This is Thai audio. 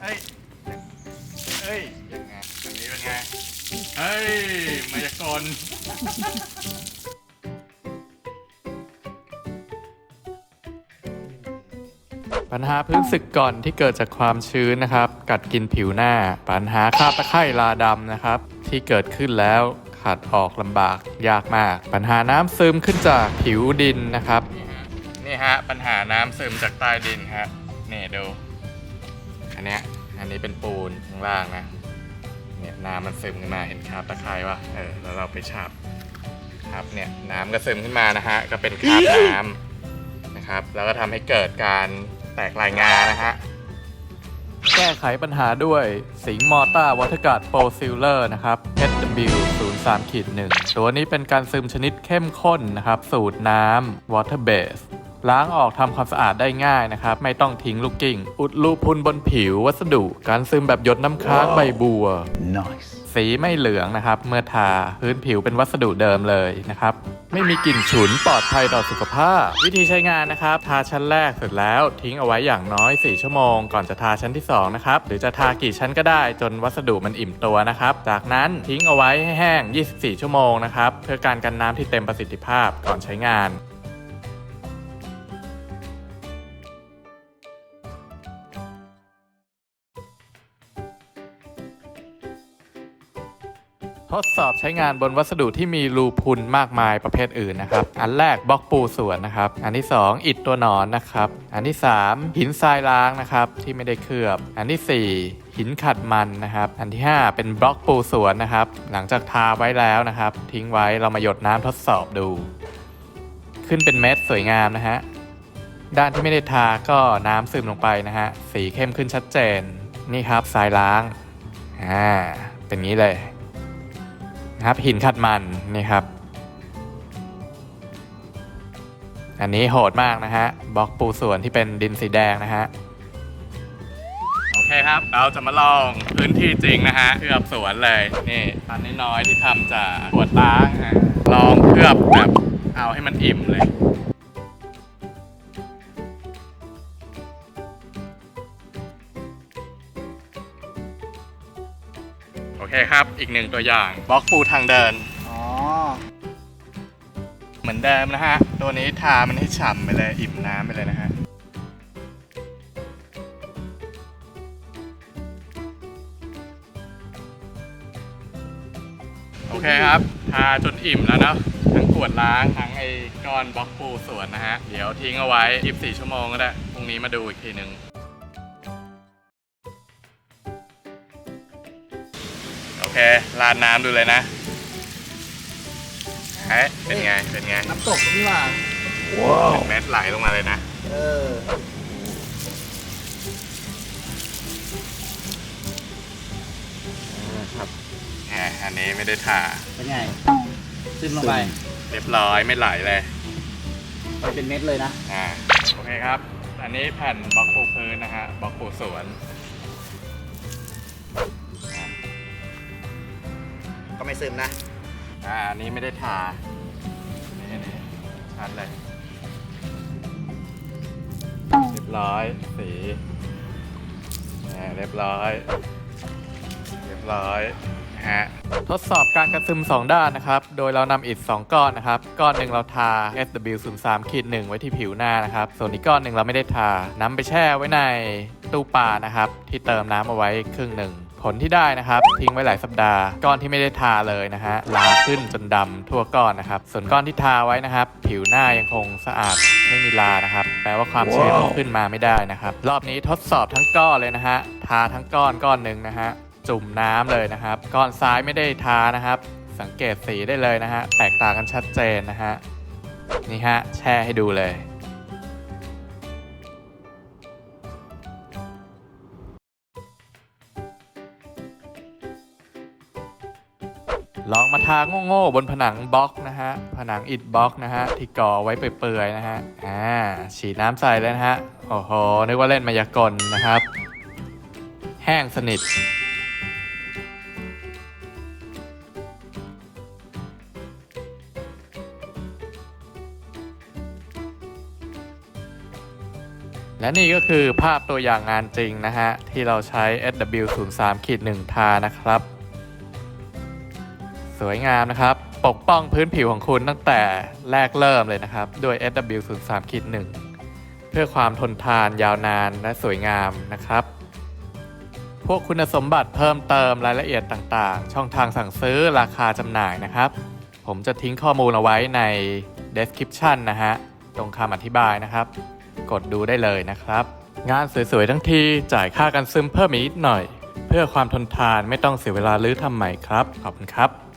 เอ้ยเอ้ยยังไงอันนี้เป็นไงเฮ้ยมายากลปัญหาพื้นสึกก่อนที่เกิดจากความชื้นนะครับ กัดกินผิวหน้า ปัญหาคราบตะไคร่ลาดำนะครับ ที่เกิดขึ้นแล้วขัดออกลำบากยากมาก ปัญหาน้ำซึมขึ้นจากผิวดินนะครับ นี่ฮะปัญหาน้ำซึมจากใต้ดินฮะนี่ดู อันเนี้ยอันนี้เป็นปูนข้างล่างนะเนี่ยน้ำมันซึมขึ้นมาเห็นคราบตะไคร่วะเออแล้วเราไปฉาบครับเนี่ยน้ำก็ซึมขึ้นมานะฮะก็เป็นคราบน้ำนะครับ แล้วก็ทำให้เกิดการแตกลายงานะฮะแก้ไขปัญหาด้วยสิงมอต้าวอเตกาดโปรซิลเลอร์นะครับ HW 0 3ขีด1ตัวนี้เป็นการซึมชนิดเข้มข้นนะครับ สูตรน้ำ Water Base ล้างออกทำความสะอาดได้ง่ายนะครับ ไม่ต้องทิ้งลูกกิ้ง อุดรูพุนบนผิววัสดุ การซึมแบบหยดน้ำค้างใบบัว Nice. สีไม่เหลืองนะครับ เมื่อทาพื้นผิวเป็นวัสดุเดิมเลยนะครับ ไม่มีกลิ่นฉุนปลอดภัยต่อสุขภาพ วิธีใช้งานนะครับ ทาชั้นแรกเสร็จแล้วทิ้งเอาไว้อย่างน้อย 4 ชั่วโมง ก่อนจะทาชั้นที่ 2 นะครับ หรือจะทากี่ชั้นก็ได้จนวัสดุมันอิ่มตัวนะครับ จากนั้นทิ้งเอาไว้ให้แห้ง 24 ชั่วโมงนะครับเพื่อการกันน้ำที่เต็มประสิทธิภาพก่อนใช้งาน ทดสอบใช้งานบนวัสดุที่มีรูพุนมากมายประเภทอื่นนะครับ อันแรกบล็อกปูส่วนนะครับ อันที่ 2 อิฐตัวหนอนนะครับ อันที่ 3 หินทรายล้างนะครับที่ไม่ได้เคลือบ อันทีสี่ 4 หินขัดมันนะครับ อันที่ 5 เป็นบล็อกปูสวนนะครับ หลังจากทาไว้แล้วนะครับ ทิ้งไว้เรามาหยดน้ำทดสอบดู ขึ้นเป็นเม็ดสวยงามนะฮะด้านที่ไม่ได้ทาก็น้ำซึมลงไปนะฮะสีเข้มขึ้นชัดเจนนี่ครับทรายล้างอ่าเป็นงี้เลย นะครับหินขัดมันนี่ครับ อันนี้โหดมากนะฮะบล็อกปูส่วนที่เป็นดินสีแดงนะฮะโอเคครับ เราจะมาลองพื้นที่จริงนะฮะเคลือบสวนเลยนี่อันน้อยๆที่ทำจากขวดล้างฮะลองเคลือบแบบเอาให้มันอิ่มเลย โอเคครับ อีกหนึ่งตัวอย่างบล็อกปูทางเดิน อ๋อ เหมือนเดิมนะฮะ ตัวนี้ทามันให้ฉ่ำไปเลยอิ่มน้ำไปเลยนะฮะโอเคครับทาจนอิ่มแล้วเนาะทั้งขวดล้างทั้งไอ้ก้อนบล็อกปูสวนนะฮะ เดี๋ยวทิ้งเอาไว้ 24 ชั่วโมงก็ได้พรุ่งนี้มาดูอีกทีหนึ่ง โอเคราดน้ำดูเลยนะเฮ้ยเป็นไง เป็นไงน้ำตกนี่ว่าเป็นเม็ดไหลลงมาเลยนะ เออ ครับแหมอันนี้ไม่ได้ทาเป็นไง ซึมลงไป เรียบร้อยไม่ไหลเลยไปเป็นเม็ดเลยนะ อ่า โอเคครับ อันนี้แผ่นบล็อกปูพื้นนะฮะบล็อกปูสวน ไม่ซึมนะ อ่าอันนี้ไม่ได้ทานี่นี่ชัดเลยเรียบร้อยสีอ่าเรียบร้อย เรียบร้อยฮะทดสอบการกระซึม 2 ด้านนะครับ โดยเรานำอิฐ2ก้อนนะครับ ก้อนหนึ่งเราทา SW03 ขีด1ไว้ที่ผิวหน้านะครับ ส่วนอีกก้อนหนึ่งเราไม่ได้ทานำไปแช่ไว้ในตู้ปลานะครับ ที่เติมน้ำเอาไว้ครึ่งหนึ่ง ผลที่ได้นะครับ ทิ้งไว้หลายสัปดาห์ ก้อนที่ไม่ได้ทาเลยนะฮะลามขึ้นจนดำทั่วก้อนนะครับ ส่วนก้อนที่ทาไว้นะครับ ผิวหน้ายังคงสะอาดไม่มีลานะครับ แปลว่าความชื้นขึ้นมาไม่ได้นะครับ รอบนี้ทดสอบทั้งก้อนเลยนะฮะทาทั้งก้อนก้อนหนึ่งนะฮะจุ่มน้ำเลยนะครับ ก้อนซ้ายไม่ได้ทานะครับ สังเกตสีได้เลยนะฮะแตกต่างกันชัดเจนนะฮะนี่ฮะแช่ให้ดูเลย ทาโง่ๆบนผนังบล็อกนะฮะ ผนังอิฐบล็อกนะฮะ ที่ก่อไว้เปื่อยๆนะฮะ อ่า ฉีดน้ำใส่เลยนะฮะ โอ้โห นึกว่าเล่นมายากลนะครับ แห้งสนิทและนี่ก็คือภาพตัวอย่างงานจริงนะฮะ ที่เราใช้ SW03 ขีด1ทานะครับ สวยงามนะครับ ปกป้องพื้นผิวของคุณตั้งแต่แรกเริ่มเลยนะครับ ด้วย SW03 ขีด1เพื่อความทนทานยาวนานและสวยงามนะครับ พวกคุณสมบัติเพิ่มเติมรายละเอียดต่างๆ ช่องทางสั่งซื้อราคาจำหน่ายนะครับ ผมจะทิ้งข้อมูลเอาไว้ใน description นะฮะ ตรงคำอธิบายนะครับ กดดูได้เลยนะครับ งานสวยๆ ทั้งทีจ่ายค่ากันซึมเพิ่มอีกนิดหน่อย เพื่อความทนทานไม่ต้องเสียเวลาลื้อทำใหม่ครับ ขอบคุณครับ